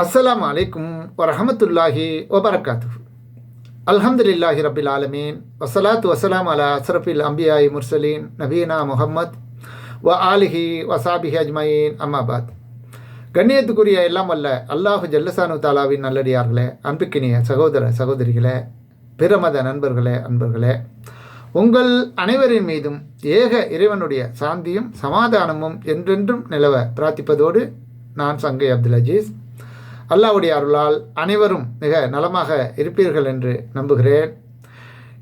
அஸ்லாம் அலைக்கும் வரஹமத்துல்லாஹி வபரகாத்து அல்ஹம்துலில்லாஹி ரபில் ஆலமீன். வசலாத்து வசலாம் அலா அஸ்ரஃபில் அம்பியாய் முர்சலீன். நபீனா முஹம்மத் வ ஆலிஹி வசாபிஹி அஜ்மயீன். அம்மாபாத் கண்ணியத்துக்குரிய எல்லாம் அல்ல அல்லாஹு ஜல்லசானு தாலாவின் நல்லடியார்களே அன்புக்கினிய சகோதர சகோதரிகளே பிரமத நண்பர்களே அன்பர்களே உங்கள் அனைவரின் மீதும் ஏக இறைவனுடைய சாந்தியும் சமாதானமும் என்றென்றும் நிலவ பிரார்த்திப்பதோடு நான் சங்கை அப்துல் அஜீஸ். அல்லாவுடைய அருளால் அனைவரும் மிக நலமாக இருப்பீர்கள் என்று நம்புகிறேன்.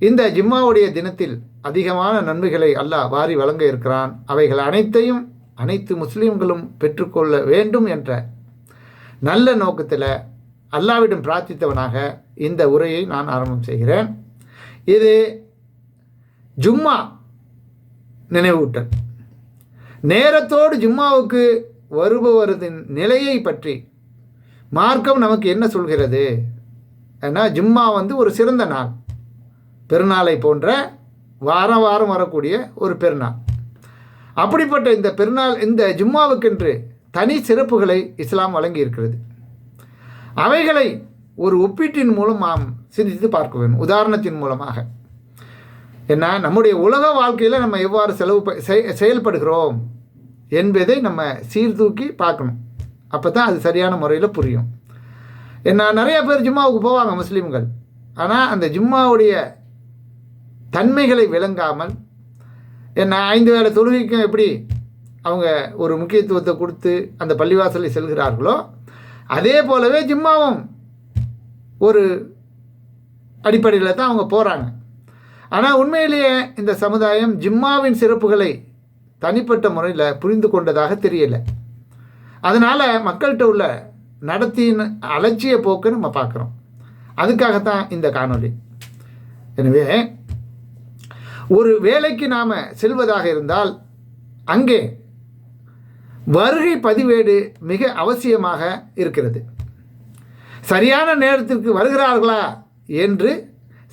இந்த ஜிம்மாவுடைய தினத்தில் அதிகமான நன்மைகளை அல்லாஹ் வாரி வழங்க இருக்கிறான். அவைகள் அனைத்தையும் அனைத்து முஸ்லீம்களும் பெற்றுக்கொள்ள வேண்டும் என்ற நல்ல நோக்கத்தில் அல்லாவிடம் பிரார்த்தித்தவனாக இந்த உரையை நான் ஆரம்பம் செய்கிறேன். இது ஜும்மா நினைவூட்டல். நேரத்தோடு ஜும்மாவுக்கு வருபவரதின் நிலையை பற்றி மார்க்கம் நமக்கு என்ன சொல்கிறது? ஏன்னா ஜும்மா வந்து ஒரு சிறந்த நாள். பெருநாளை போன்ற வாரம் வாரம் வரக்கூடிய ஒரு பெருநாள். அப்படிப்பட்ட இந்த பெருநாள் இந்த ஜும்மாவுக்கென்று தனி சிறப்புகளை இஸ்லாம் வழங்கி இருக்கிறது அவைகளை ஒரு ஒப்பீட்டின் மூலம் நாம் சிந்தித்து பார்க்க வேண்டும். உதாரணத்தின் மூலமாக. ஏன்னா நம்முடைய உலக வாழ்க்கையில் நம்ம எவ்வாறு செலவு ப- செயல்படுகிறோம் என்பதை நம்ம சீர்தூக்கி பார்க்கணும். அப்போ தான் அது சரியான முறையில் புரியும். என்ன நிறைய பேர் ஜும்மாவுக்கு போவாங்க முஸ்லீம்கள். ஆனால் அந்த ஜும்மாவுடைய தன்மைகளை விளங்காமல் என்ன ஐந்து வேளை தொழுகைக்கும் எப்படி அவங்க ஒரு முக்கியத்துவத்தை கொடுத்து அந்த பள்ளிவாசலை செல்கிறார்களோ அதே போலவே ஜிம்மாவும் ஒரு அடிப்படையில் தான் அவங்க போகிறாங்க ஆனால் உண்மையிலேயே இந்த சமுதாயம் ஜிம்மாவின் சிறப்புகளை தனிப்பட்ட முறையில் புரிந்து கொண்டதாக தெரியலை. அதனால் மக்கள்கிட்ட உள்ள நடத்தின்னு அலட்சிய போக்குன்னு நம்ம பார்க்குறோம். அதுக்காகத்தான் இந்த காணொளி. எனவே ஒரு வேலைக்கு நாம் செல்வதாக இருந்தால் அங்கே வருகை பதிவேடு மிக அவசியமாக இருக்கிறது. சரியான நேரத்திற்கு வருகிறார்களா என்று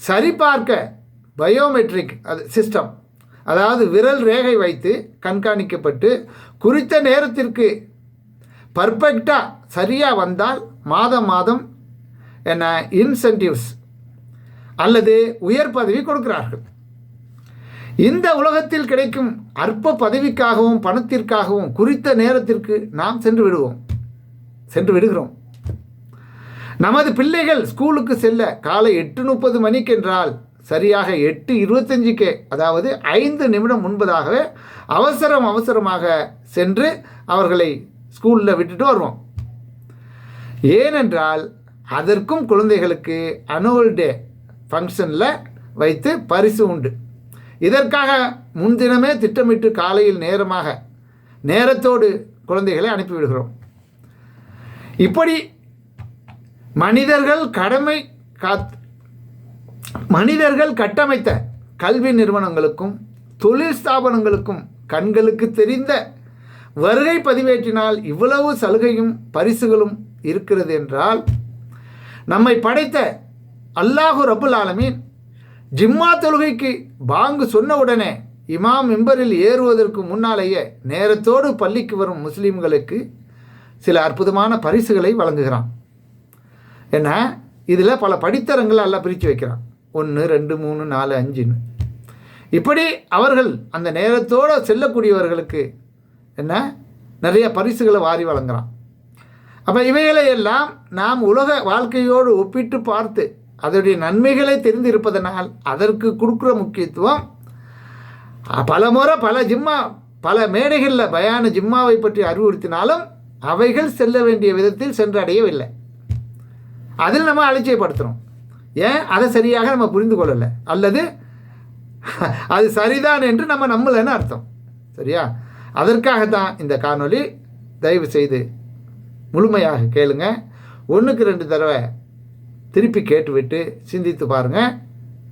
சரிபார்க்க பயோமெட்ரிக் அது சிஸ்டம் அதாவது விரல் ரேகை வைத்து கண்காணிக்கப்பட்டு குறித்த நேரத்திற்கு பர்ஃபெக்டாக சரியாக வந்தால் மாதம் மாதம் என்ன இன்சென்டிவ்ஸ் அல்லது உயர் பதவி கொடுக்கிறார்கள். இந்த உலகத்தில் கிடைக்கும் அற்ப பதவிக்காகவும் பணத்திற்காகவும் குறித்த நேரத்திற்கு நாம் சென்று விடுவோம். சென்று விடுகிறோம். நமது பிள்ளைகள் ஸ்கூலுக்கு செல்ல காலை எட்டு முப்பது மணிக்கென்றால் சரியாக எட்டு இருபத்தஞ்சுக்கே அதாவது ஐந்து நிமிடம் முன்பதாகவே அவசரம் அவசரமாக சென்று அவர்களை ஸ்கூலில் விட்டுட்டு வருவோம். ஏனென்றால் அதற்கும் குழந்தைகளுக்கு அனுவல் டே ஃபங்க்ஷனில் வைத்து பரிசு உண்டு. இதற்காக முன்தினமே திட்டமிட்டு காலையில் நேரமாக நேரத்தோடு குழந்தைகளை அனுப்பிவிடுகிறோம் இப்படி மனிதர்கள் கடமை காத் மனிதர்கள் கட்டமைத்த கல்வி நிறுவனங்களுக்கும் தொழில் ஸ்தாபனங்களுக்கும் கண்களுக்கு தெரிந்த வருகை பதிவேற்றினால் இவ்வளவு சலுகையும் பரிசுகளும் இருக்கிறது என்றால் நம்மை படைத்த அல்லாஹு ரபுல் ஆலமீன் ஜிம்மா தொழுகைக்கு பாங்கு சொன்ன உடனே இமாம் மிம்பரில் ஏறுவதற்கு முன்னாலேயே நேரத்தோடு பள்ளிக்கு வரும் முஸ்லீம்களுக்கு சில அற்புதமான பரிசுகளை வழங்குகிறான். என்ன? இதில் பல படித்தரங்களை எல்லாம் பிரித்து வைக்கிறான். ஒன்று ரெண்டு மூணு நாலு அஞ்சுன்னு. இப்படி அவர்கள் அந்த நேரத்தோடு செல்லக்கூடியவர்களுக்கு என்ன? நிறைய பரிசுகளை வாரி வழங்குறான். அப்போ இவைகளை எல்லாம் நாம் உலக வாழ்க்கையோடு ஒப்பிட்டு பார்த்து அதனுடைய நன்மைகளை தெரிந்திருப்பதனால் அதற்கு கொடுக்குற முக்கியத்துவம் பல முறை பல ஜிம்மா பல மேடைகளில் பயான ஜிம்மாவை பற்றி அறிவுறுத்தினாலும் அவைகள் செல்ல வேண்டிய விதத்தில் சென்றடையவில்லை. அதில் நம்ம அலட்சியப்படுத்துகிறோம் ஏன்? அதை சரியாக நம்ம புரிந்து கொள்ளலை. அல்லது அது சரிதான் என்று நம்ம நம்பலைன்னு அர்த்தம். சரியா? அதற்காகத்தான் இந்த காணொளி தயவு செய்து முழுமையாக கேளுங்க. ஒன்றுக்கு ரெண்டு தடவை திருப்பி கேட்டுவிட்டு சிந்தித்து பாருங்கள்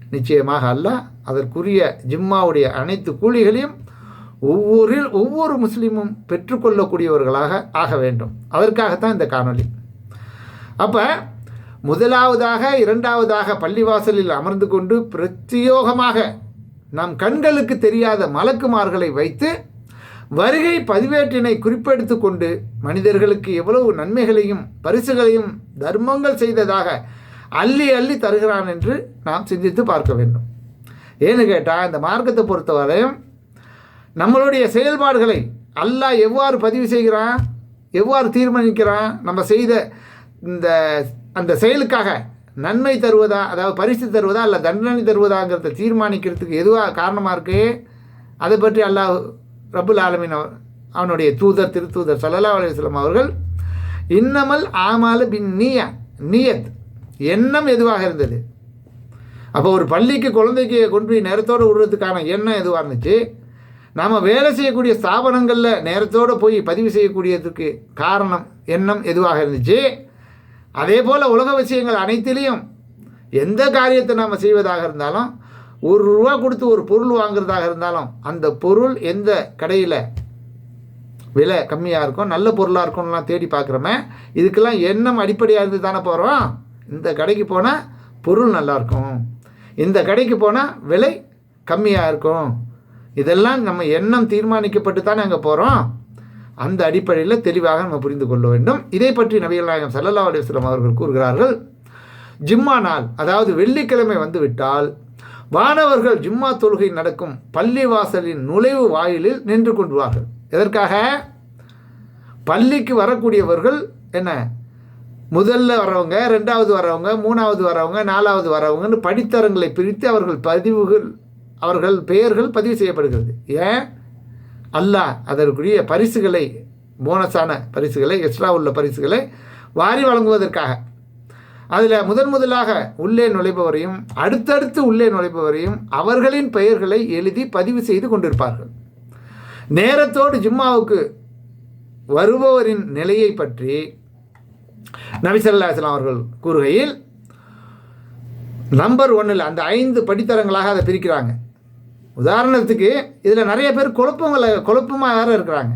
நிச்சயமாக அல்ல அதற்குரிய ஜிம்மாவுடைய அனைத்து கூலிகளையும் ஒவ்வொரு ஒவ்வொரு முஸ்லீமும் பெற்றுக்கொள்ளக்கூடியவர்களாக ஆக வேண்டும். அதற்காகத்தான் இந்த காணொலி அப்போ முதலாவதாக இரண்டாவதாக பள்ளிவாசலில் அமர்ந்து கொண்டு பிரத்யோகமாக நம் கண்களுக்கு தெரியாத மலக்குமார்களை வைத்து வருகை பதிவேட்டினை குறிப்பெடுத்து கொண்டு மனிதர்களுக்கு எவ்வளவு நன்மைகளையும் பரிசுகளையும் தர்மங்கள் செய்ததாக அள்ளி அள்ளி தருகிறான் என்று நாம் சிந்தித்து பார்க்க வேண்டும். ஏன்னு கேட்டால் இந்த மார்க்கத்தை பொறுத்தவரையும் நம்மளுடைய செயல்பாடுகளை அல்லாஹ் எவ்வாறு பதிவு செய்கிறான் எவ்வாறு தீர்மானிக்கிறான் நம்ம செய்த இந்த அந்த செயலுக்காக நன்மை தருவதா அதாவது பரிசு தருவதா இல்லை தண்டனை தருவதாங்கிறத தீர்மானிக்கிறதுக்கு எதுவாக காரணமாக இருக்கு? அதை பற்றி அல்லாஹ் ரபுல் ஆலமின் அவனுடைய தூதர் திருத்தூதர் சல்லா அலுவலம் அவர்கள் இன்னமல் ஆமாலு பின் நீய நீயத் எண்ணம் எதுவாக இருந்தது? அப்போ ஒரு பள்ளிக்கு குழந்தைக்கு கொண்டு போய் நேரத்தோடு விடுறதுக்கான எண்ணம் எதுவாக இருந்துச்சு? நாம் வேலை செய்யக்கூடிய ஸ்தாபனங்களில் நேரத்தோடு போய் பதிவு செய்யக்கூடியதுக்கு காரணம் எண்ணம் எதுவாக இருந்துச்சு? அதே போல் உலக விஷயங்கள் அனைத்திலையும் எந்த காரியத்தை நாம் செய்வதாக இருந்தாலும் ஒரு ரூபா கொடுத்து ஒரு பொருள் வாங்குறதாக இருந்தாலும் அந்த பொருள் எந்த கடையில் விலை கம்மியாக இருக்கும் நல்ல பொருளாக இருக்கும்லாம் தேடி பார்க்குறோமே இதுக்கெல்லாம் எண்ணம் அடிப்படையாக இருந்து தானே போகிறோம் இந்த கடைக்கு போனால் பொருள் நல்லாயிருக்கும் இந்த கடைக்கு போனால் விலை கம்மியாக இருக்கும். இதெல்லாம் நம்ம எண்ணம் தீர்மானிக்கப்பட்டு தானே அங்கே போகிறோம் அந்த அடிப்படையில் தெளிவாக நம்ம புரிந்து கொள்ள வேண்டும். இதை பற்றி நபிகள் நாயகம் சல்லல்லா அலுவலம் அவர்கள் கூறுகிறார்கள் ஜிம்மா நாள் அதாவது வெள்ளிக்கிழமை வந்து விட்டால் வானவர்கள் ஜிம்மா தொழுகை நடக்கும் பள்ளி வாசலின் நுழைவு வாயிலில் நின்று கொண்டுவார்கள். எதற்காக? பள்ளிக்கு வரக்கூடியவர்கள் என்ன? முதல்ல வரவங்க ரெண்டாவது வரவங்க மூணாவது வரவங்க நாலாவது வரவங்கன்னு படித்தரங்களை பிரித்து அவர்கள் பதிவுகள் அவர்கள் பெயர்கள் பதிவு செய்யப்படுகிறது. ஏன்? அல்லாஹ் அதற்குரிய பரிசுகளை போனஸான பரிசுகளை எக்ஸ்ட்ரா உள்ள பரிசுகளை வாரி வழங்குவதற்காக. அதில் முதன் முதலாக உள்ளே நுழைபவரையும் அடுத்தடுத்து உள்ளே நுழைபவரையும் அவர்களின் பெயர்களை எழுதி பதிவு செய்து கொண்டிருப்பார்கள். நேரத்தோடு ஜும்மாவுக்கு வருபவரின் நிலையை பற்றி நபிசல்லாஸ்லாம் அவர்கள் கூறுகையில் நம்பர் ஒன்றில் அந்த ஐந்து படித்தரங்களாக அதை பிரிக்கிறாங்க. உதாரணத்துக்கு இதில் நிறைய பேர் குழப்பங்களை குழப்பமாக வேறு இருக்கிறாங்க.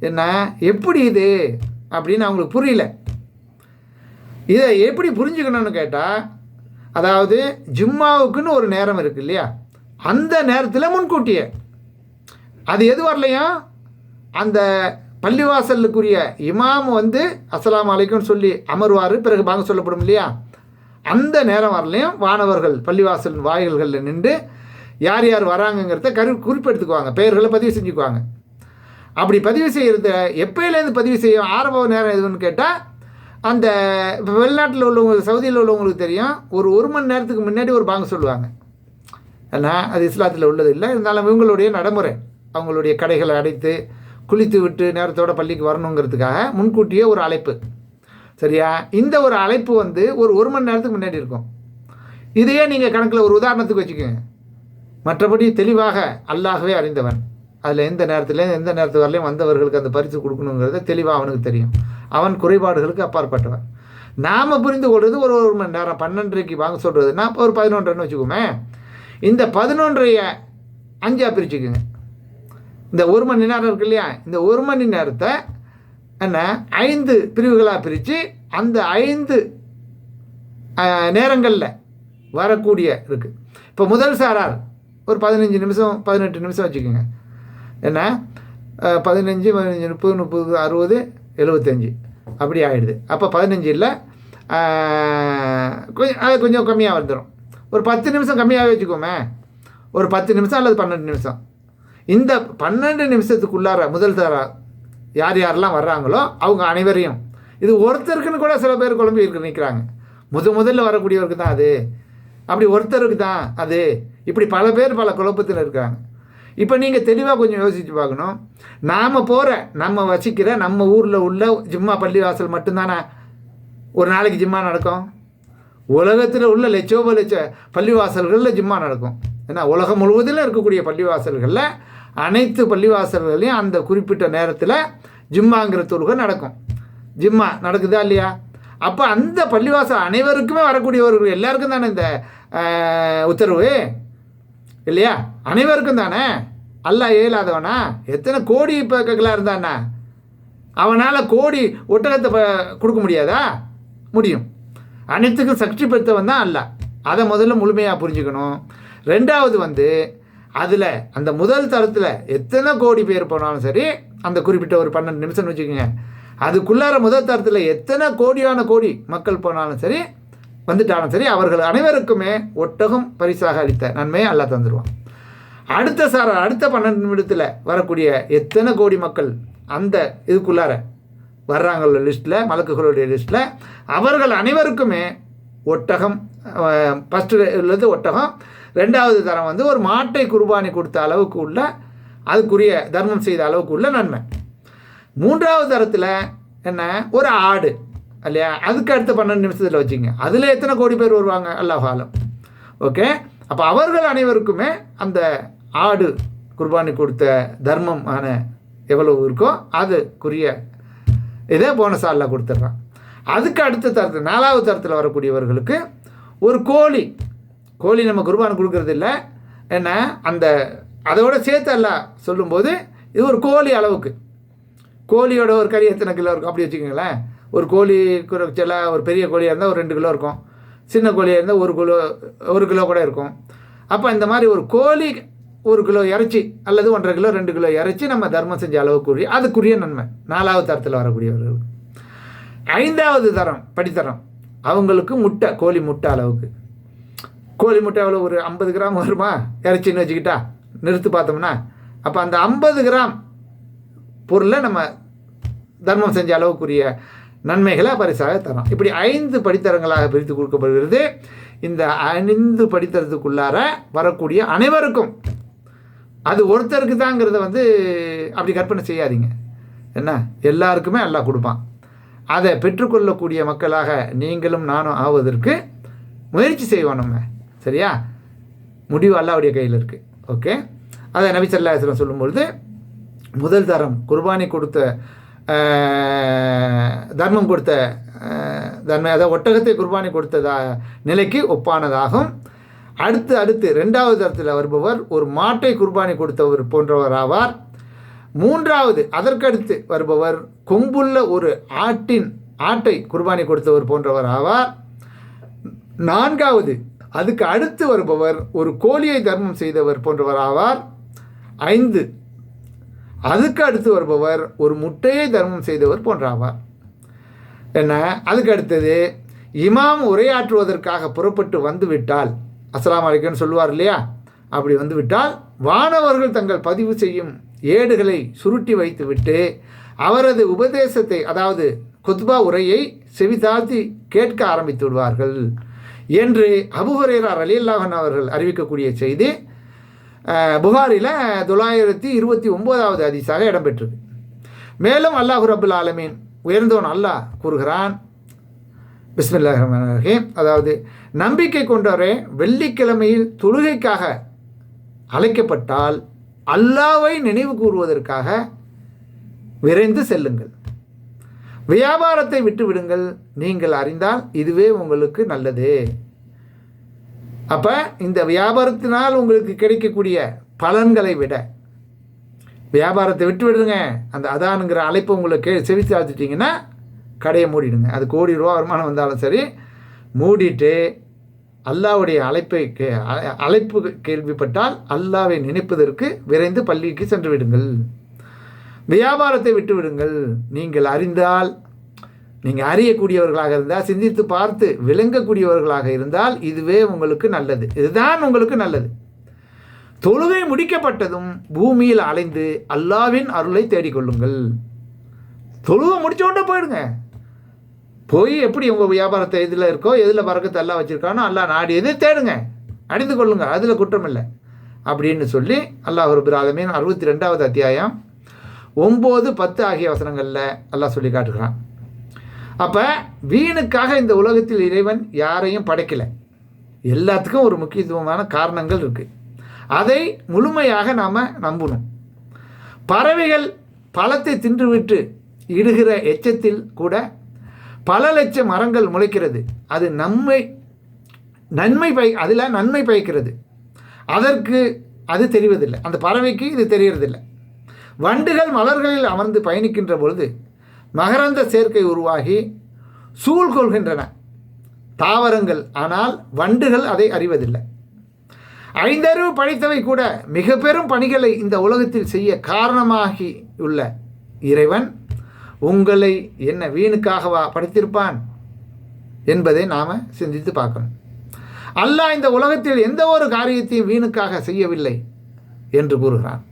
என்ன எப்படி இது? அப்படின்னு அவங்களுக்கு புரியல. இதை எப்படி புரிஞ்சுக்கணும்னு கேட்டால் அதாவது ஜும்மாவுக்குன்னு ஒரு நேரம் இருக்குது இல்லையா? அந்த நேரத்தில் முன்கூட்டியே. அது எது வரலையும் அந்த பள்ளிவாசலுக்குரிய இமாம் வந்து அஸ்லாம் அலைக்கும் சொல்லி அமர்வார் பிறகு பாங்க சொல்லப்படும் இல்லையா? அந்த நேரம் வரலையும் வானவர்கள் பள்ளிவாசல் வாயில்களில் நின்று யார் யார் வராங்கங்கிறத கரு குறிப்பெடுத்துக்குவாங்க பெயர்களை பதிவு செஞ்சுக்குவாங்க. அப்படி பதிவு செய்கிறத எப்போயிலேருந்து பதிவு செய்யும் ஆரம்ப நேரம் எதுன்னு கேட்டால் அந்த இப்போ வெளிநாட்டில் உள்ளவங்க சவுதியில் உள்ளவங்களுக்கு தெரியும் ஒரு ஒரு மணி நேரத்துக்கு முன்னாடி ஒரு பாங்க சொல்லுவாங்க. ஏன்னா அது இஸ்லாத்தில் உள்ளது இல்லை இருந்தாலும் இவங்களுடைய நடைமுறை அவங்களுடைய கடைகளை அடைத்து குளித்து விட்டு நேரத்தோட பள்ளிக்கு வரணுங்கிறதுக்காக முன்கூட்டியே ஒரு அழைப்பு. சரியா? இந்த ஒரு அழைப்பு வந்து ஒரு ஒரு மணி நேரத்துக்கு முன்னாடி இருக்கும். இதையே நீங்கள் கணக்கில் ஒரு உதாரணத்துக்கு வச்சுக்கோங்க. மற்றபடி தெளிவாக அல்லாகவே அறிந்தவன். அதில் எந்த நேரத்துலேயும் எந்த நேரத்து வரலையும் வந்தவர்களுக்கு அந்த பரிசு கொடுக்கணுங்கிறத தெளிவாக அவனுக்கு தெரியும். அவன் குறைபாடுகளுக்கு அப்பாற்பட்டவன். நாம் புரிந்து கொள்வது ஒரு ஒரு மணி நேரம் பன்னெண்டரைக்கு வாங்க சொல்கிறதுனா இப்போ ஒரு பதினொன்றுன்னு வச்சுக்கோமே. இந்த பதினொன்றைய அஞ்சாக பிரிச்சுக்குங்க. இந்த ஒரு மணி நேரம் இருக்கு இல்லையா? இந்த ஒரு மணி நேரத்தை என்ன? ஐந்து பிரிவுகளாக பிரித்து அந்த ஐந்து நேரங்களில் வரக்கூடிய இருக்குது இப்போ முதல் சாரார் ஒரு பதினஞ்சு நிமிஷம் பதினெட்டு நிமிஷம் வச்சுக்கோங்க. என்ன? பதினஞ்சு பதினஞ்சு முப்பது முப்பது அறுபது எழுபத்தஞ்சி அப்படி ஆகிடுது அப்போ பதினஞ்சு இல்லை கொஞ்சம் அது கொஞ்சம் கம்மியாக வந்துடும் ஒரு பத்து நிமிஷம் கம்மியாகவே வச்சுக்கோமே. ஒரு பத்து நிமிஷம் அல்லது பன்னெண்டு நிமிஷம். இந்த பன்னெண்டு நிமிஷத்துக்குள்ளார முதல் தர யார் யாரெல்லாம் வர்றாங்களோ அவங்க அனைவரையும். இது ஒருத்தருக்குன்னு கூட சில பேர் குழம்பி இருக்கு நிற்கிறாங்க முத முதல்ல வரக்கூடியவருக்கு தான் அது. அப்படி ஒருத்தருக்கு தான் அது. இப்படி பல பேர் பல குழப்பத்தில் இருக்காங்க. இப்போ நீங்கள் தெளிவாக கொஞ்சம் யோசித்து பார்க்கணும். நாம் போகிற நம்ம வசிக்கிற நம்ம ஊரில் உள்ள ஜிம்மா பள்ளிவாசல் மட்டும்தானே? ஒரு நாளைக்கு ஜிம்மா நடக்கும். உலகத்தில் உள்ள லட்சோப லட்ச பள்ளிவாசல்களில் ஜிம்மா நடக்கும். ஏன்னா உலகம் முழுவதிலும் இருக்கக்கூடிய பள்ளிவாசல்களில் அனைத்து பள்ளிவாசல்களையும் அந்த குறிப்பிட்ட நேரத்தில் ஜிம்மாங்கிற தொழுகை நடக்கும். ஜிம்மா நடக்குதா இல்லையா? அப்போ அந்த பள்ளிவாசல் அனைவருக்குமே வரக்கூடியவர்கள் எல்லாருக்கும் தானே இந்த உத்தரவு? இல்லையா? அனைவருக்கும் தானே? அல்லா இயலாதவனா? எத்தனை கோடி இப்போ இருந்தானா அவனால் கோடி ஒட்டகத்தை கொடுக்க முடியாதா? முடியும். அனைத்துக்கும் சக்தி பெற்றவன் தான் அல்ல அதை முதல்ல முழுமையாக புரிஞ்சுக்கணும். ரெண்டாவது வந்து அதில் அந்த முதல் தரத்தில் எத்தனை கோடி பேர் போனாலும் சரி அந்த குறிப்பிட்ட ஒரு பன்னெண்டு நிமிஷம்னு வச்சுக்கோங்க. அதுக்குள்ளார முதல் தரத்தில் எத்தனை கோடியான கோடி மக்கள் போனாலும் சரி வந்துட்டாலும் சரி அவர்கள் அனைவருக்குமே ஒட்டகம் பரிசாக அளித்த நன்மையை அல்லா தந்துடுவான் அடுத்த சார அடுத்த பன்னெண்டு நிமிடத்தில் வரக்கூடிய எத்தனை கோடி மக்கள் அந்த இதுக்குள்ளார வர்றாங்கள லிஸ்ட்டில் மலக்குகளுடைய லிஸ்ட்டில் அவர்கள் அனைவருக்குமே ஒட்டகம் ஃபஸ்ட்டு உள்ளது ஒட்டகம் ரெண்டாவது தரம் வந்து ஒரு மாட்டை குர்பானி கொடுத்த அளவுக்கு உள்ள அதுக்குரிய தர்மம் செய்த அளவுக்கு உள்ள நன்மை. மூன்றாவது தரத்தில் என்ன? ஒரு ஆடு. இல்லையா? அதுக்கு அடுத்த பன்னெண்டு நிமிஷத்தில் வச்சுங்க. அதில் எத்தனை கோடி பேர் வருவாங்க? அல்லாஹாலம் ஓகே? அப்போ அவர்கள் அனைவருக்குமே அந்த ஆடு குர்பானி கொடுத்த தர்மம் ஆன எவ்வளவு இருக்கோ அதுக்குரிய இதை போனஸாலில் கொடுத்துட்றான். அதுக்கு அடுத்த தரத்தில் நாலாவது தரத்தில் வரக்கூடியவர்களுக்கு ஒரு கோழி. கோழி நம்ம குர்பான் கொடுக்கறது இல்லை. என்ன? அந்த அதோட சேர்த்து அல்ல சொல்லும்போது இது ஒரு கோழி அளவுக்கு. கோழியோட ஒரு கறி எத்தனை கிலோ இருக்கும் அப்படி வச்சுக்கோங்களேன். ஒரு கோழி சில ஒரு பெரிய கோழியாக இருந்தால் ஒரு ரெண்டு கிலோ இருக்கும். சின்ன கோழியாக இருந்தால் ஒரு கிலோ ஒரு கிலோ கூட இருக்கும். அப்போ இந்த மாதிரி ஒரு கோழி ஒரு கிலோ இறைச்சி அல்லது ஒன்றரை கிலோ ரெண்டு கிலோ இறைச்சி நம்ம தர்மம் செஞ்ச அளவுக்குரிய அதுக்குரிய நன்மை. நாலாவது தரத்தில் வரக்கூடியவர்கள். ஐந்தாவது தரம் படித்தரம். அவங்களுக்கு முட்டை கோழி முட்டை அளவுக்கு. கோழி முட்டை எவ்வளோ ஒரு ஐம்பது கிராம் வருமா? இறைச்சின்னு வச்சுக்கிட்டா நிறுத்து பார்த்தோம்னா. அப்போ அந்த ஐம்பது கிராம் பொருளை நம்ம தர்மம் செஞ்ச அளவுக்குரிய நன்மைகளை பரிசாக தரும். இப்படி ஐந்து படித்தரங்களாக பிரித்து கொடுக்கப்படுகிறது. இந்த ஐந்து படித்தரத்துக்குள்ளார வரக்கூடிய அனைவருக்கும் அது ஒருத்தருக்கு தாங்கிறத வந்து அப்படி கற்பனை செய்யாதீங்க. என்ன? எல்லாருக்குமே எல்லாம் கொடுப்பான். அதை பெற்றுக்கொள்ளக்கூடிய மக்களாக நீங்களும் நானும் ஆவதற்கு முயற்சி செய்வோம் நம்ம. சரியா? முடிவு அல்லாவுடைய கையில் இருக்குது ஓகே? அதை நபி சொல்லும்பொழுது முதல் தரம் குர்பானி கொடுத்த தர்மம் கொடுத்த தர்ம அதாவது ஒட்டகத்தை குர்பானி கொடுத்ததா நிலைக்கு ஒப்பானதாகும். அடுத்து அடுத்து ரெண்டாவது தரத்தில் வருபவர் ஒரு மாட்டை குர்பானி கொடுத்தவர் போன்றவர் ஆவார். மூன்றாவது அதற்கடுத்து வருபவர் கொம்புள்ள ஒரு ஆட்டின் ஆட்டை குர்பானி கொடுத்தவர் போன்றவர் ஆவார். நான்காவது அதுக்கு அடுத்து வருபவர் ஒரு கோழியை தர்மம் செய்தவர் போன்றவர் ஆவார். ஐந்து அதுக்கு அடுத்து வருபவர் ஒரு முட்டையை தர்மம் செய்தவர் போன்றாவார். என்ன? அதுக்கு அடுத்தது இமாம் உரையாற்றுவதற்காக புறப்பட்டு வந்துவிட்டால் அஸ்லாம் அலைக்கன்னு சொல்லுவார் இல்லையா? அப்படி வந்துவிட்டால் வானவர்கள் தங்கள் பதிவு செய்யும் ஏடுகளை சுருட்டி வைத்துவிட்டு அவரது உபதேசத்தை அதாவது குத்பா உரையை செவிதாழ்த்தி கேட்க ஆரம்பித்து விடுவார்கள். என்று அபுஹரேரா அலியல்லாஹன் அவர்கள் அறிவிக்கக்கூடிய செய்தி புகாரில் தொள்ளாயிரத்தி இருபத்தி ஒம்போதாவது அதிசாக இடம்பெற்றது. மேலும் அல்லாஹு ரபுல் ஆலமீன் உயர்ந்தவன் அல்லாஹ் கூறுகிறான். பிஸ்மில்லாஹீம் அதாவது நம்பிக்கை கொண்டவரே வெள்ளிக்கிழமையில் தொழுகைக்காக அழைக்கப்பட்டால் அல்லாவை நினைவு கூறுவதற்காக விரைந்து செல்லுங்கள். வியாபாரத்தை விட்டுவிடுங்கள். நீங்கள் அறிந்தால் இதுவே உங்களுக்கு நல்லது. அப்போ இந்த வியாபாரத்தினால் உங்களுக்கு கிடைக்கக்கூடிய பலன்களை விட வியாபாரத்தை விட்டு விடுங்க. அந்த அதானுங்கிற அழைப்பை உங்களை கே செவித்து ஆழ்த்திட்டிங்கன்னா கடையை மூடிடுங்க. அது கோடி ரூபா வருமானம் வந்தாலும் சரி மூடிட்டு அல்லாவுடைய அழைப்பை கே அழைப்பு கேள்விப்பட்டால் அல்லாவை நினைப்பதற்கு விரைந்து பள்ளிக்கு சென்று விடுங்கள். வியாபாரத்தை விட்டு விடுங்கள். நீங்கள் அறிந்தால் நீங்கள் அறியக்கூடியவர்களாக இருந்தால் சிந்தித்து பார்த்து விளங்கக்கூடியவர்களாக இருந்தால் இதுவே உங்களுக்கு நல்லது. இதுதான் உங்களுக்கு நல்லது. தொழுகை முடிக்கப்பட்டதும் பூமியில் அலைந்து அல்லாவின் அருளை தேடிக்கொள்ளுங்கள். தொழுகை முடிச்சோண்டே போயிடுங்க. போய் எப்படி உங்கள் வியாபாரத்தை எதில் இருக்கோ எதில் பறக்கத்தை எல்லாம் வச்சுருக்கானோ அல்லா நாடியது தேடுங்க. அணிந்து கொள்ளுங்க. அதில் குற்றம் இல்லை. அப்படின்னு சொல்லி அல்லாஹ் ஒரு ஆலமீன் அறுபத்தி ரெண்டாவது அத்தியாயம் ஒம்பது பத்து ஆகிய வசனங்களில் எல்லாம் சொல்லி காட்டுகிறான். அப்போ வீணுக்காக இந்த உலகத்தில் இறைவன் யாரையும் படைக்கலை. எல்லாத்துக்கும் ஒரு முக்கியத்துவமான காரணங்கள் இருக்குது அதை முழுமையாக நாம் நம்பணும். பறவைகள் பழத்தை தின்றுவிட்டு இடுகிற எச்சத்தில் கூட பல லட்சம் மரங்கள் முளைக்கிறது. அது நன்மை நன்மை பய அதில் நன்மை பயக்கிறது. அதற்கு அது தெரிவதில்லை. அந்த பறவைக்கு இது தெரியறதில்லை. வண்டுகள் மலர்களில் அமர்ந்து பயணிக்கின்ற பொழுது மகரந்த சேர்க்கை உருவாகி சூழ்கொள்கின்றன தாவரங்கள் ஆனால் வண்டுகள் அதை அறிவதில்லை. ஐந்தறிவு படைத்தவை கூட மிக பெரும் பணிகளை இந்த உலகத்தில் செய்ய காரணமாகி உள்ள இறைவன் உங்களை என்ன வீணுக்காகவா படைத்திருப்பான் என்பதை நாம் சிந்தித்து பார்க்கணும். அல்லாஹ் இந்த உலகத்தில் எந்த ஒரு காரியத்தையும் வீணுக்காக செய்யவில்லை என்று கூறுகிறான்.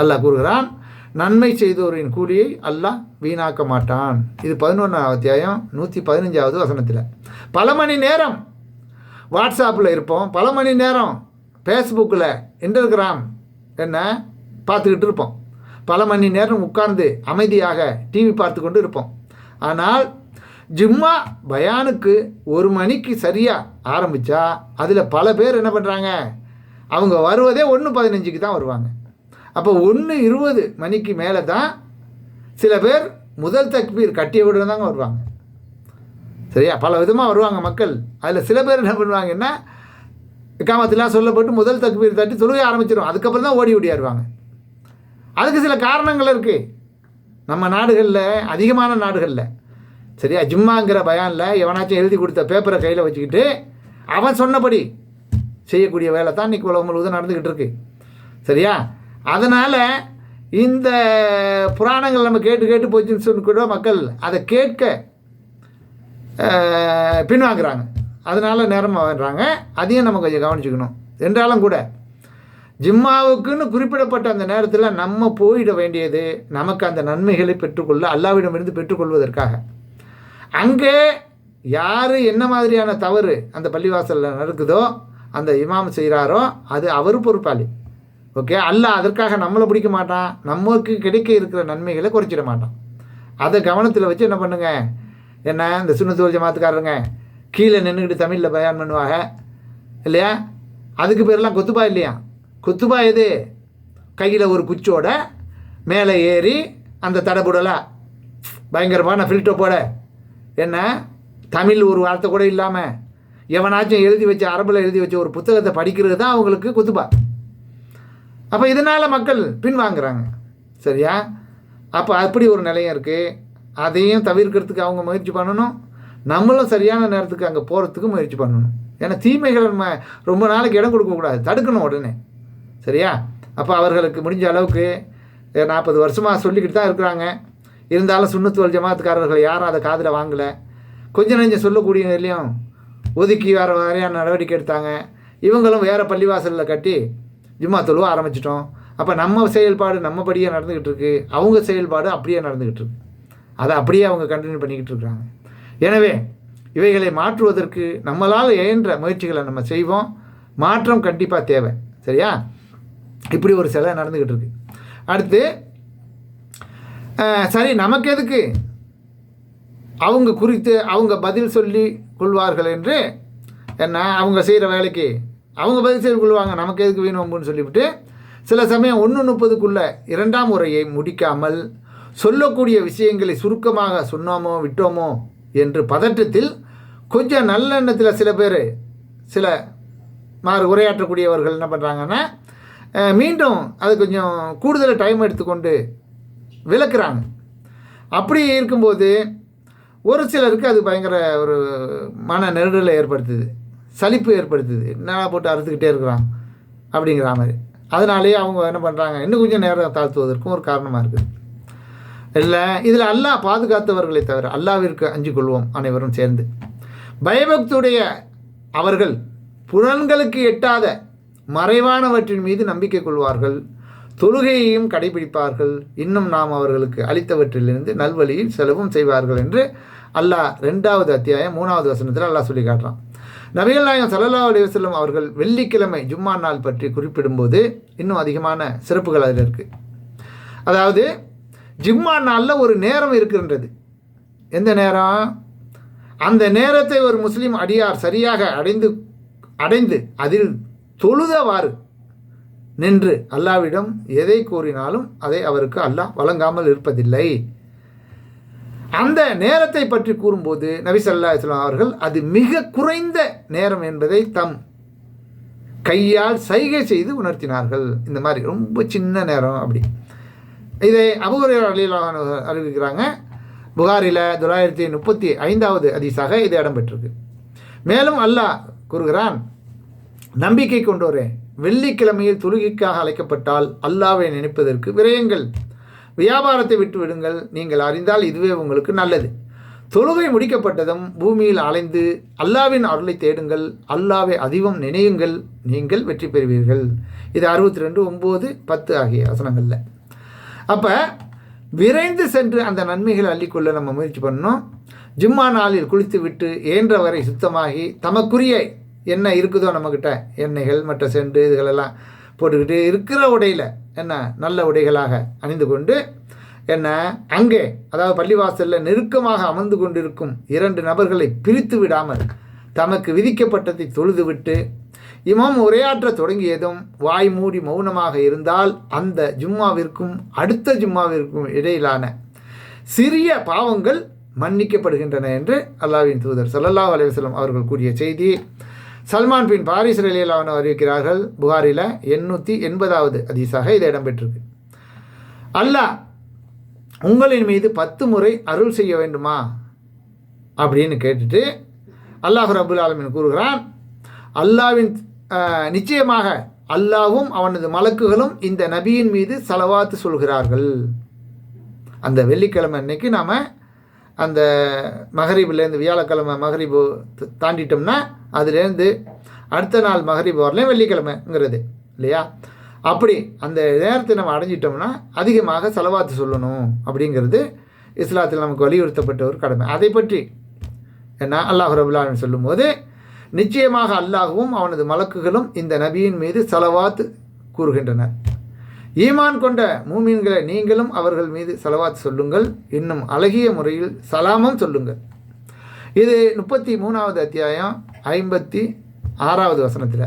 அல்லாஹ் கூறுகிறான் நன்மை செய்தோரின் கூலியை அல்லாஹ் வீணாக்க மாட்டான். இது பதினொன்றாவது அத்தியாயம் நூற்றி பதினஞ்சாவது வசனத்தில். பல மணி நேரம் வாட்ஸ்அப்பில் இருப்போம். பல மணி நேரம் ஃபேஸ்புக்கில் இன்டர்கிராம் என்ன பார்த்துக்கிட்டு இருப்போம். பல மணி நேரம் உட்கார்ந்து அமைதியாக டிவி பார்த்து கொண்டு இருப்போம். ஆனால் ஜிம்மா பயானுக்கு ஒரு மணிக்கு சரியாக ஆரம்பித்தா அதில் பல பேர் என்ன பண்ணுறாங்க அவங்க வருவதே ஒன்று பதினஞ்சுக்கு தான் வருவாங்க. அப்போ ஒன்று இருபது மணிக்கு மேலே தான் சில பேர் முதல் தக்பீர் கட்டிய விட தாங்க வருவாங்க. சரியா? பல விதமாக வருவாங்க மக்கள். அதில் சில பேர் என்ன பண்ணுவாங்கன்னா இக்காமத்திலாம் சொல்லப்பட்டு முதல் தக்பீர் தட்டி தொழுகை ஆரம்பிச்சிடும் அதுக்கப்புறம் தான் ஓடி ஓடியாருவாங்க அதுக்கு சில காரணங்கள் இருக்குது நம்ம நாடுகளில் அதிகமான நாடுகளில். சரியா? ஜிம்மாங்கிற பயானில் எவனாச்சும் எழுதி கொடுத்த பேப்பரை கையில் வச்சுக்கிட்டு அவன் சொன்னபடி செய்யக்கூடிய வேலை தான் இன்றைக்கி உலகம் முழுவதும் நடந்துக்கிட்டு இருக்கு. சரியா? அதனால் இந்த புராணங்கள் நம்ம கேட்டு கேட்டு போச்சுன்னு சொல்லி கூட மக்கள் அதை கேட்க பின்வாங்குறாங்க. அதனால் நேரமாக வர்றாங்க அதையும் நம்ம கொஞ்சம் கவனிச்சுக்கணும். என்றாலும் கூட ஜிம்மாவுக்குன்னு குறிப்பிடப்பட்ட அந்த நேரத்தில் நம்ம போயிட வேண்டியது நமக்கு அந்த நன்மைகளை பெற்றுக்கொள்ள அல்லாவிடமிருந்து பெற்றுக்கொள்வதற்காக. அங்கே யார் என்ன மாதிரியான தவறு அந்த பள்ளிவாசலில் நடக்குதோ அந்த இமாம் செய்கிறாரோ அது அவர் பொறுப்பாளி. ஓகே அல்ல அதற்காக நம்மளை பிடிக்க மாட்டான். நமக்கு கிடைக்க இருக்கிற நன்மைகளை குறைச்சிட மாட்டான். அதை கவனத்தில் வச்சு என்ன பண்ணுங்க? என்ன? இந்த சுண்ணத்தோல் ஜமாத்துக்காரருங்க கீழே நின்றுக்கிட்டு தமிழில் பயன் பண்ணுவாங்க. இல்லையா? அதுக்கு பேரெல்லாம் கொத்துபா இல்லையா? கொத்துபா எது? கையில் ஒரு குச்சோட மேலே ஏறி அந்த தடபுடலா பயங்கரமான ஃபில்டர் போட. என்ன? தமிழ் ஒரு வார்த்தை கூட இல்லாமல் எவனாச்சும் எழுதி வச்ச அரபில் எழுதி வச்ச ஒரு புத்தகத்தை படிக்கிறது தான் அவங்களுக்கு குத்துபா. அப்போ இதனால் மக்கள் பின்வாங்குறாங்க. சரியா? அப்போ அப்படி ஒரு நிலையம் இருக்குது அதையும் தவிர்க்கிறதுக்கு அவங்க முயற்சி பண்ணணும். நம்மளும் சரியான நேரத்துக்கு அங்கே போகிறதுக்கு முயற்சி பண்ணணும். ஏன்னா தீமைகளை நம்ம ரொம்ப நாளைக்கு இடம் கொடுக்கக்கூடாது தடுக்கணும் உடனே. சரியா? அப்போ அவர்களுக்கு முடிஞ்ச அளவுக்கு நாற்பது வருஷமாக சொல்லிக்கிட்டு தான் இருக்கிறாங்க. இருந்தாலும் சுண்ணத்துவல் ஜமாத்துக்காரர்கள் யாரும் அதை காதில் வாங்கலை. கொஞ்சம் நெஞ்சம் சொல்லக்கூடிய இல்லையும் ஒதுக்கி வேறு வரையான நடவடிக்கை எடுத்தாங்க. இவங்களும் வேறு பள்ளிவாசலில் கட்டி ஜும்மா தொழுவ ஆரம்பிச்சிட்டோம். அப்போ நம்ம செயல்பாடு நம்மபடியே நடந்துக்கிட்டு இருக்கு அவங்க செயல்பாடு அப்படியே நடந்துக்கிட்டு இருக்கு அதை அப்படியே அவங்க கண்டினியூ பண்ணிக்கிட்டு இருக்கிறாங்க எனவே இவைகளை மாற்றுவதற்கு நம்மளால் இயன்ற முயற்சிகளை நம்ம செய்வோம். மாற்றம் கண்டிப்பாக தேவை. சரியா? இப்படி ஒரு சிலை நடந்துக்கிட்டு இருக்கு அடுத்து சரி நமக்கு எதுக்கு? அவங்க குறித்து அவங்க பதில் சொல்லி கொள்வார்கள் என்று என்ன? அவங்க செய்கிற வேலைக்கு அவங்க பதில் செய்து கொள்வாங்க. நமக்கு எதுக்கு வீண் வம்புன்னு சொல்லிவிட்டு சில சமயம் ஒன்று முப்பதுக்குள்ளே இரண்டாம் முறையை முடிக்காமல் சொல்லக்கூடிய விஷயங்களை சுருக்கமாக சொன்னோமோ விட்டோமோ என்று பதட்டத்தில் கொஞ்சம் நல்லெண்ணத்தில் சில பேர் சில மாறு உரையாற்றக்கூடியவர்கள் என்ன பண்ணுறாங்கன்னா மீண்டும் அது கொஞ்சம் கூடுதல் டைம் எடுத்துக்கொண்டு விளக்குறாங்க. அப்படி இருக்கும்போது ஒரு சிலருக்கு அது பயங்கர ஒரு மன நெருடலை ஏற்படுத்துது. சலிப்பு ஏற்படுத்துது. என்னடா போட்டு அறுத்துக்கிட்டே இருக்கிறான்? அப்படிங்கிற மாதிரி. அதனாலேயே அவங்க என்ன பண்ணுறாங்க இன்னும் கொஞ்சம் நேரம் தாழ்த்துவதற்கும் ஒரு காரணமாக இருக்குது. இல்லை இதில் அல்லாஹ் பாதுகாத்தவர்களை தவிர அல்லாவிற்கு அஞ்சு கொள்வோம் அனைவரும் சேர்ந்து. பயபக்துடைய அவர்கள் புலன்களுக்கு எட்டாத மறைவானவற்றின் மீது நம்பிக்கை கொள்வார்கள். தொழுகையையும் கடைபிடிப்பார்கள். இன்னும் நாம் அவர்களுக்கு அளித்தவற்றிலிருந்து நல்வழியில் செலவும் செய்வார்கள் என்று அல்லாஹ் ரெண்டாவது அத்தியாயம் மூணாவது வசனத்தில் அல்லாஹ் சொல்லி காட்டுறான் நபிகள் நாயகம் ஸல்லல்லாஹு அலைஹி அவர்கள் வெள்ளிக்கிழமை ஜும்மா நாள் பற்றி குறிப்பிடும்போது இன்னும் அதிகமான சிறப்புகள் அதில் இருக்குது அதாவது ஜும்மா நாளில் ஒரு நேரம் இருக்கின்றது. எந்த நேரம்? அந்த நேரத்தை ஒரு முஸ்லீம் அடியார் சரியாக அடைந்து அடைந்து அதில் தொழுதவாறு நின்று அல்லாவிடம் எதை கூறினாலும் அதை அவருக்கு அல்லாஹ் வழங்காமல் இருப்பதில்லை. அந்த நேரத்தை பற்றி கூறும்போது நபிசல்லா இஸ்லாம் அவர்கள் அது மிக குறைந்த நேரம் என்பதை தம் கையால் சைகை செய்து உணர்த்தினார்கள். இந்த மாதிரி ரொம்ப சின்ன நேரம் அப்படி. இதை அபுகுரையர் அலிலான அறிவிக்கிறாங்க. புகாரில் தொள்ளாயிரத்தி முப்பத்தி ஐந்தாவது அதிசாக இது இடம்பெற்றிருக்கு. மேலும் அல்லாஹ் கூறுகிறான் நம்பிக்கை கொண்டோரே வெள்ளிக்கிழமையில் தொழுகைக்காக அழைக்கப்பட்டால் அல்லாவை நினைப்பதற்கு விரயங்கள். வியாபாரத்தை விட்டு விடுங்கள். நீங்கள் அறிந்தால் இதுவே உங்களுக்கு நல்லது. தொழுகை முடிக்கப்பட்டதும் பூமியில் அலைந்து அல்லாவின் அருளை தேடுங்கள். அல்லாவை அதிகம் நினையுங்கள். நீங்கள் வெற்றி பெறுவீர்கள். இது அறுபத்தி ரெண்டு ஒம்பது பத்து ஆகிய வசனங்களில். அப்போ விரைந்து சென்று அந்த நன்மைகளை அள்ளிக்கொள்ள நம்ம முயற்சி பண்ணோம் ஜும்மா நாளில் குளித்து விட்டு இயன்றவரை சுத்தமாகி தமக்குரிய என்ன இருக்குதோ நம்மக்கிட்ட எண்ணெய்கள் மற்ற சென்று இதுகளெல்லாம் போட்டுக்கிட்டு இருக்கிற உடையில் என்ன நல்ல உடைகளாக அணிந்து கொண்டு என்ன அங்கே அதாவது பள்ளிவாசலில் நெருக்கமாக அமர்ந்து கொண்டிருக்கும் இரண்டு நபர்களை பிரித்து விடாமல் தமக்கு விதிக்கப்பட்டதை தொழுதுவிட்டு இமாம் உரையாற்ற தொடங்கியதும் வாய் மூடி மௌனமாக இருந்தால் அந்த ஜும்மாவிற்கும் அடுத்த ஜும்மாவிற்கும் இடையிலான சிறிய பாவங்கள் மன்னிக்கப்படுகின்றன என்று அல்லாவின் தூதர் சல்லல்லா அலைவசலம் அவர்கள் கூறிய செய்தி. சல்மான் பின் பாரிஸ் ரலியலான அறிவிக்கிறார்கள் புகாரில் எண்ணூற்றி எண்பதாவது அதிசாக இது இடம்பெற்றிருக்கு. அல்லாஹ் உங்களின் மீது பத்து முறை அருள் செய்ய வேண்டுமா? அப்படின்னு கேட்டுட்டு அல்லாஹ் ரபுல் ஆலமின் கூறுகிறான் அல்லாவின் நிச்சயமாக அல்லாவும் அவனது மலக்குகளும் இந்த நபியின் மீது செலவாத்து சொல்கிறார்கள். அந்த வெள்ளிக்கிழமை அன்னைக்கு நாம் அந்த மகரீபிலேருந்து வியாழக்கிழமை மகரீபு தாண்டிட்டோம்னா அதுலேருந்து அடுத்த நாள் மகரீப் வரலையும் வெள்ளிக்கிழமைங்கிறது இல்லையா? அப்படி அந்த நேரத்தை நம்ம அடைஞ்சிட்டோம்னா அதிகமாக செலவாத்து சொல்லணும் அப்படிங்கிறது இஸ்லாத்தில் நமக்கு வலியுறுத்தப்பட்ட ஒரு கடமை. அதை பற்றி என்ன? அல்லாஹ் ரபுல்லான்னு சொல்லும்போது நிச்சயமாக அல்லாஹும் அவனது மலக்குகளும் இந்த நபியின் மீது செலவாத்து கூறுகின்றனர். ஈமான் கொண்ட மூமீன்களை நீங்களும் அவர்கள் மீது செலவாத்து சொல்லுங்கள். இன்னும் அழகிய முறையில் சலாமும் சொல்லுங்கள். இது முப்பத்தி மூணாவது அத்தியாயம். ஐம்பத்தி ஆறாவது வசனத்தில்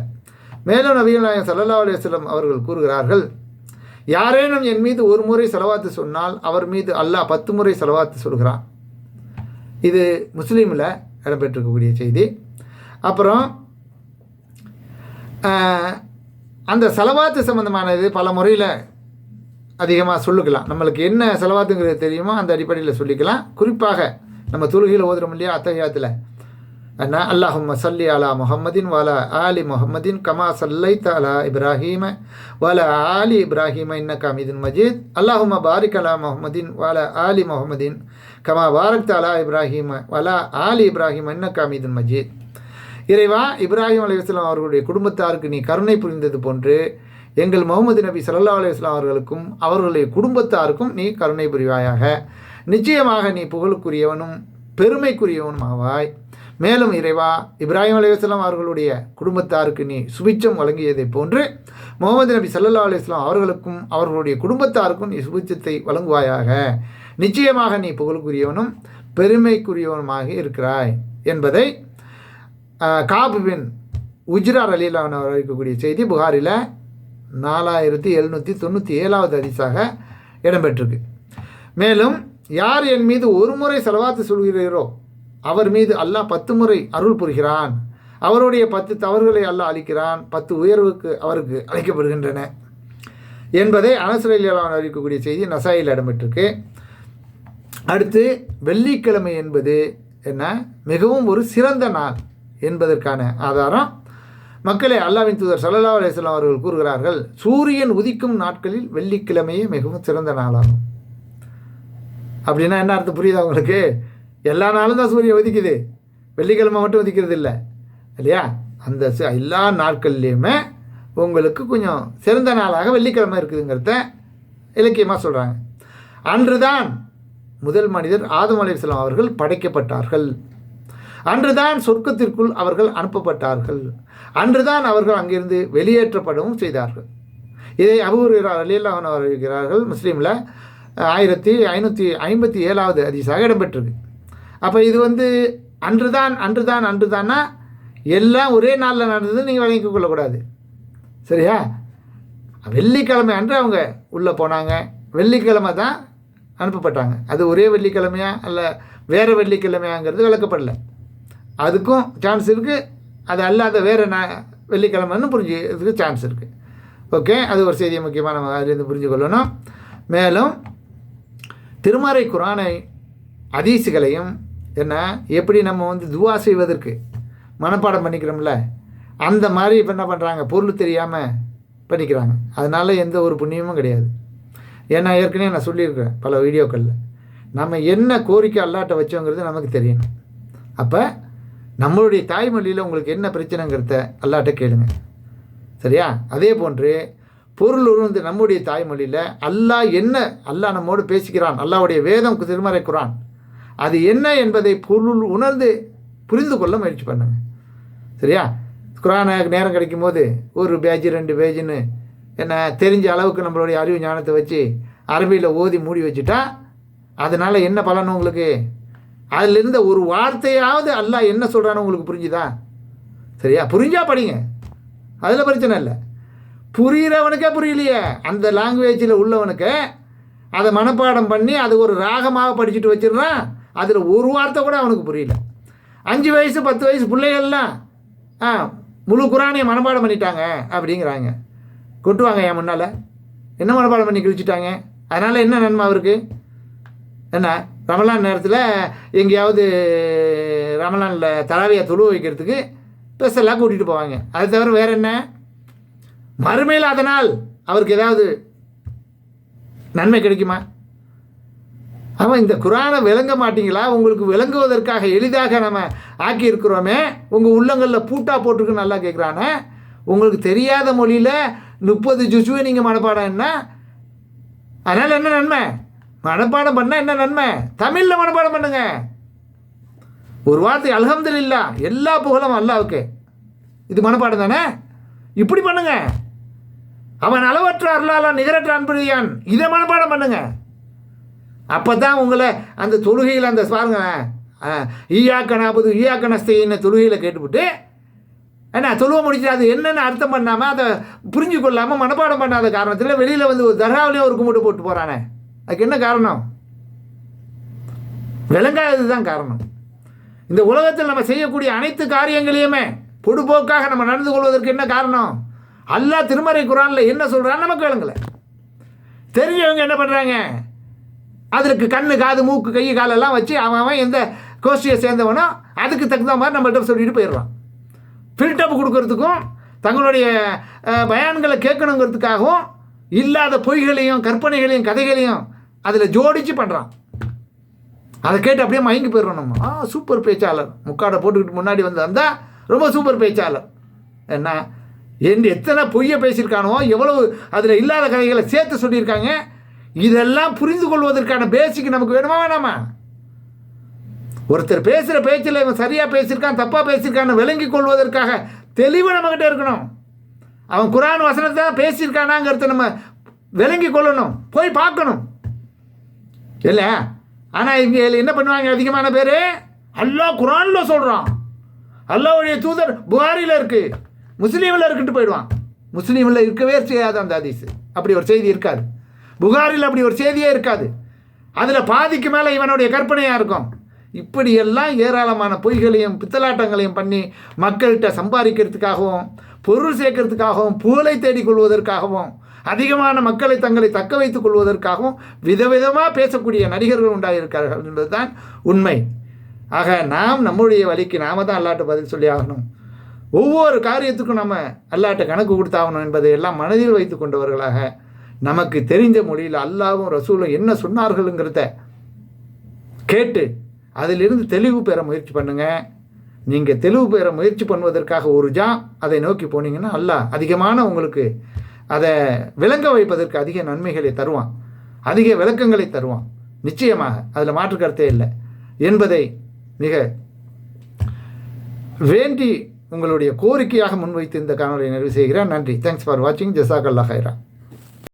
மேலும் நபிகள் நாயகம் சல்லா அலுவலம் அவர்கள் கூறுகிறார்கள் யாரேனும் என் மீது ஒரு முறை செலவாத்து சொன்னால் அவர் மீது அல்லாஹ் பத்து முறை செலவாத்து சொல்கிறான். இது முஸ்லீமில் இடம்பெற்றிருக்கக்கூடிய செய்தி. அப்புறம் அந்த செலவாத்து சம்மந்தமானது பல முறையில் அதிகமாக சொல்லிக்கலாம். நம்மளுக்கு என்ன செலவாத்துங்கிறது தெரியுமோ அந்த அடிப்படையில் சொல்லிக்கலாம். குறிப்பாக நம்ம தொழுகையில் ஓதுறோம் இல்லையா அத்தகையாத்தில் அண்ணா அல்லாஹும் சல்லி அலா முஹம்மதின் வல ஆலி முஹம்மதின் கமா சல்லை அலா இப்ராஹீம வல ஆலி இப்ராஹிம இன்ன கமீதின் மஜீத் அல்லாஹும் பாரிக் அலா முகமதின் வல ஆலி முஹம்மதின் கமா பாரக் அலா இப்ராஹீம வல ஆலி இப்ராஹிம இன்ன கமீதின் மஜீத் இறைவா இப்ராஹிம் அலைவாஸ்லாம் அவர்களுடைய குடும்பத்தாருக்கு நீ கருணை புரிந்தது போன்று எங்கள் முகமது நபி சல்லா அலுவலாம் அவர்களுக்கும் அவர்களுடைய குடும்பத்தாருக்கும் நீ கருணை புரிவாயாக. நிச்சயமாக நீ புகழுக்குரியவனும் பெருமைக்குரியவனும் ஆவாய் மேலும் இறைவா இப்ராஹிம் அலைவாஸ்லாம் அவர்களுடைய குடும்பத்தாருக்கு நீ சுபிச்சம் வழங்கியதைப் போன்று முகமது நபி சல்லா அலுவலாம் அவர்களுக்கும் அவர்களுடைய குடும்பத்தாருக்கும் நீ சுபிச்சத்தை வழங்குவாயாக. நிச்சயமாக நீ புகழுக்குரியவனும் பெருமைக்குரியவனுமாக இருக்கிறாய் என்பதை காபுவின் உஜ்ரார் அலிலான இருக்கக்கூடிய செய்தி புகாரில் நாலாயிரத்தி எழுநூற்றி தொண்ணூற்றி ஏழாவது அதிசாக இடம்பெற்றிருக்கு. மேலும் யார் என் மீது ஒரு முறை செலவாத்து சொல்கிறீரோ அவர் மீது அல்லாஹ் பத்து முறை அருள் புரிகிறான். அவருடைய பத்து தவறுகளை அல்லாஹ் அளிக்கிறான் பத்து உயர்வுக்கு அவருக்கு அழைக்கப்படுகின்றன. என்பதை அனசுரையிலான அறிவிக்கக்கூடிய செய்தி நசாயில் இடம்பெற்றிருக்கு. அடுத்து வெள்ளிக்கிழமை என்பது என்ன? மிகவும் ஒரு சிறந்த நாள் என்பதற்கான ஆதாரம். மக்களை அல்லாவின் தூதர் சல்லா அலிஸ்லாம் அவர்கள் கூறுகிறார்கள் சூரியன் உதிக்கும் நாட்களில் வெள்ளிக்கிழமையே மிகவும் சிறந்த நாளாகும். அப்படின்னா என்ன அர்த்தம் புரியுதா உங்களுக்கு? எல்லா நாளும் தான் சூரியன் உதிக்குது. வெள்ளிக்கிழமை மட்டும் உதிக்கிறது இல்லை. இல்லையா? அந்த எல்லா நாட்கள்லேயுமே உங்களுக்கு கொஞ்சம் சிறந்த நாளாக வெள்ளிக்கிழமை இருக்குதுங்கிறத இலக்கியமாக சொல்கிறாங்க அன்றுதான் முதல் மனிதர் ஆதம் அலிஸ்லாம் அவர்கள் படைக்கப்பட்டார்கள். அன்றுதான் சொர்க்கத்திற்குள் அவர்கள் அனுப்பப்பட்டார்கள். அன்றுதான் அவர்கள் அங்கிருந்து வெளியேற்றப்படவும் செய்தார்கள். இதை அபூர்கிறார் அலியல்லாஹன் இருக்கிறார்கள் முஸ்லீமில் ஆயிரத்தி ஐநூற்றி ஐம்பத்தி ஏழாவது அதிசாக இடம்பெற்றிருக்கு. அப்போ இது வந்து அன்று தான் அன்றுதான் அன்றுதானா? எல்லாம் ஒரே நாளில் நடந்தது நீங்கள் வழங்கிக் கொள்ளக்கூடாது. சரியா? வெள்ளிக்கிழமை அன்று அவங்க உள்ளே போனாங்க. வெள்ளிக்கிழமை தான் அனுப்பப்பட்டாங்க. அது ஒரே வெள்ளிக்கிழமையா அல்ல வேறு வெள்ளிக்கிழமையாங்கிறது விளக்கப்படல. அதுக்கும் சான்ஸ் இருக்குது அது அல்லாத வேறு நான் வெள்ளிக்கிழமைன்னு புரிஞ்சுக்கிறதுக்கு சான்ஸ் இருக்குது ஓகே? அது ஒரு செய்தியை முக்கியமாக நம்ம அதுலேருந்து புரிஞ்சு கொள்ளணும். மேலும் திருமறை குரானை அதீசுகளையும் ஏன்னா எப்படி நம்ம வந்து துவா செய்வதற்கு மனப்பாடம் பண்ணிக்கிறோம்ல அந்த மாதிரி இப்போ என்ன பண்ணுறாங்க பொருள் தெரியாமல் பண்ணிக்கிறாங்க. அதனால் எந்த ஒரு புண்ணியமும் கிடையாது. ஏன்னா ஏற்கனவே நான் சொல்லியிருக்கிறேன் பல வீடியோக்களில். நம்ம என்ன கோரிக்கை அல்லாட்ட வச்சோங்கிறது நமக்கு தெரியணும். அப்போ நம்மளுடைய தாய்மொழியில் உங்களுக்கு என்ன பிரச்சனைங்கிறத அல்லாட்ட கேளுங்க. சரியா? அதே போன்று பொருள் உருந்து நம்முடைய தாய்மொழியில் அல்லாஹ் என்ன அல்லாஹ் நம்மோடு பேசிக்கிறான் அல்லாவுடைய வேதம் திருமறை குரான். அது என்ன என்பதை பொருள் உணர்ந்து புரிந்து கொள்ள முயற்சி பண்ணுங்க. சரியா? குரானை நேரம் கிடைக்கும் போது ஒரு பேஜ் ரெண்டு பேஜுன்னு என்ன தெரிஞ்ச அளவுக்கு நம்மளுடைய அறிவு ஞானத்தை வச்சு அரபியில் ஓதி மூடி வச்சுட்டா அதனால் என்ன பலன் உங்களுக்கு? அதில் இருந்த ஒரு வார்த்தையாவது அல்லா என்ன சொல்கிறான்னு உங்களுக்கு புரிஞ்சுதா? சரியா? புரிஞ்சா படிங்க. அதில் பிரச்சனை இல்லை. புரிகிறவனுக்கே புரியலையே. அந்த லாங்குவேஜில் உள்ளவனுக்கு அதை மனப்பாடம் பண்ணி அது ஒரு ராகமாக படிச்சுட்டு வச்சிடுறான். அதில் ஒரு வார்த்தை கூட அவனுக்கு புரியல. அஞ்சு வயசு பத்து வயசு பிள்ளைகள்லாம் ஆ முழு குரானையை மனப்பாடம் பண்ணிட்டாங்க அப்படிங்கிறாங்க. கொட்டுவாங்க என் முன்னால். என்ன மனப்பாடம் பண்ணி கிழிச்சிட்டாங்க? அதனால் என்ன நன்மை அவருக்கு? என்ன? ரமலான் நேரத்தில் எங்கேயாவது ரமலானில் தலாவியை தொழு வைக்கிறதுக்கு பெஸ்டெல்லாம் கூட்டிகிட்டு போவாங்க. அது தவிர வேறு என்ன? மறுமையில் அதனால் அவருக்கு ஏதாவது நன்மை கிடைக்குமா? ஆமாம் இந்த குரானை விளங்க மாட்டீங்களா? உங்களுக்கு விளங்குவதற்காக எளிதாக நம்ம ஆக்கியிருக்கிறோமே. உங்கள் உள்ளங்களில் பூட்டா போட்டிருக்கு நல்லா கேட்குறானே உங்களுக்கு தெரியாத மொழியில் முப்பது ஜுசுவை நீங்கள் மனப்பாடம் என்ன? அதனால் என்ன நன்மை? மனப்பாடம் பண்ணால் என்ன நன்மை? தமிழில் மனப்பாடம் பண்ணுங்க. ஒரு வார்த்தை அல்ஹம்துலில்லா எல்லா புகழும் அல்லாவுக்கு. இது மனப்பாடம் தானே? இப்படி பண்ணுங்க. அவன் அளவற்ற அருளாளன் நிகரற்ற அன்புரியான் இதை மனப்பாடம் பண்ணுங்கள் அப்போ தான் உங்களை அந்த தொழுகையில் அந்த பாருங்க ஈயாக்க நாற்பது ஈயாக்க நஸ்தையின தொழுகையில் கேட்டுவிட்டு ஏன்னா தொழுவ முடிச்சு அது என்னென்னு அர்த்தம் பண்ணாமல் அதை புரிஞ்சு கொள்ளாமல் மனப்பாடம் பண்ணாத காரணத்தில் வெளியில் வந்து ஒரு தர்காவிலையும் ஒரு கும்பிட்டு போட்டு போகிறானே அதுக்கு என்ன காரணம்? விளங்காதது தான் காரணம். இந்த உலகத்தில் நம்ம செய்யக்கூடிய அனைத்து காரியங்களையுமே பொடுபோக்காக நம்ம நடந்து கொள்வதற்கு என்ன காரணம்? அல்லாஹ் திருமறை குரானில் என்ன சொல்கிறான்னு நமக்கு விளங்கலை. தெரிஞ்சவங்க என்ன பண்ணுறாங்க அதற்கு கண்ணு காது மூக்கு கை காலெல்லாம் வச்சு அவன் அவன் எந்த கோஷ்டியை சேர்ந்தவனோ அதுக்கு தகுந்த மாதிரி நம்மள்ட்ட சொல்லிட்டு போயிடுறான். ஃபில்டப் கொடுக்கறதுக்கும் தங்களுடைய பயான்களை கேட்கணுங்கிறதுக்காகவும் இல்லாத பொய்களையும் கற்பனைகளையும் கதைகளையும் அதில் ஜோடிச்சு பண்ணுறான் அதை கேட்டு அப்படியே மயங்கி போயிடுறோம் நம்ம. ஆ சூப்பர் பேச்சாளர். முக்காடை போட்டுக்கிட்டு முன்னாடி வந்து வந்தால் ரொம்ப சூப்பர் பேச்சாளர். என்ன? என் எத்தனை பொய்யை பேசியிருக்கானோ எவ்வளவு அதில் இல்லாத கதைகளை சேர்த்து சொல்லியிருக்காங்க இதெல்லாம் புரிந்து கொள்வதற்கான பேசிக் நமக்கு வேணுமா வேணாமா? ஒருத்தர் பேசுகிற பேச்சில் இவன் சரியாக பேசியிருக்கான் தப்பாக பேசியிருக்கான்னு விளங்கி கொள்வதற்காக தெளிவு நம்மக்கிட்ட இருக்கணும். அவன் குரான் வசனத்தை தான் பேசியிருக்கானாங்கிறத நம்ம விளங்கி கொள்ளணும் போய் பார்க்கணும். இல்லை? ஆனால் இங்கே என்ன பண்ணுவாங்க அதிகமான பேர்? அல்லாஹ் குரானில் சொல்கிறான் அல்லாவுடைய தூதர் புகாரியில் இருக்குது முஸ்லீமில் இருக்குன்ட்டு போயிடுவான். முஸ்லீமில் இருக்கவே செய்யாது அந்த அதிசு அப்படி ஒரு செய்தி இருக்காது. புகாரில் அப்படி ஒரு செய்தியே இருக்காது. அதில் பாதிக்கு மேலே இவனுடைய கற்பனையாக இருக்கும். இப்படியெல்லாம் ஏராளமான பொய்களையும் பித்தலாட்டங்களையும் பண்ணி மக்கள்கிட்ட சம்பாதிக்கிறதுக்காகவும் பொருள் சேர்க்கறதுக்காகவும் புகழை தேடிக் கொள்வதற்காகவும் அதிகமான மக்களை தங்களை தக்க வைத்துக் கொள்வதற்காகவும் விதவிதமாக பேசக்கூடிய நடிகர்கள் உண்டாயிருக்கிறார்கள் என்பதுதான் உண்மை. ஆக நாம் நம்முடைய வழிக்கு நாம தான் அல்லாட்ட பதில் சொல்லி ஆகணும். ஒவ்வொரு காரியத்துக்கும் நம்ம அல்லாட்ட கணக்கு கொடுத்தாகணும் என்பதை எல்லாம் மனதில் வைத்து கொண்டவர்களாக நமக்கு தெரிஞ்ச மொழியில் அல்லாவும் ரசூலும் என்ன சொன்னார்களுங்கிறத கேட்டு அதிலிருந்து தெளிவு பெற முயற்சி பண்ணுங்கள் நீங்கள் தெளிவு பெற முயற்சி பண்ணுவதற்காக ஒரு ஜா அதை நோக்கி போனீங்கன்னா அல்லாஹ் அதிகமான உங்களுக்கு அதை விளங்க வைப்பதற்கு அதிக நன்மைகளை தருவான். அதிக விளக்கங்களை தருவான். நிச்சயமாக அதில் மாற்று கருத்தே இல்லை. என்பதை மிக வேண்டி உங்களுடைய கோரிக்கையாக முன்வைத்து இந்த காணொலியை நிறைவு செய்கிறேன். நன்றி. தேங்க்ஸ் ஃபார் வாட்சிங் ஜசாக் அல்லா ஹைரா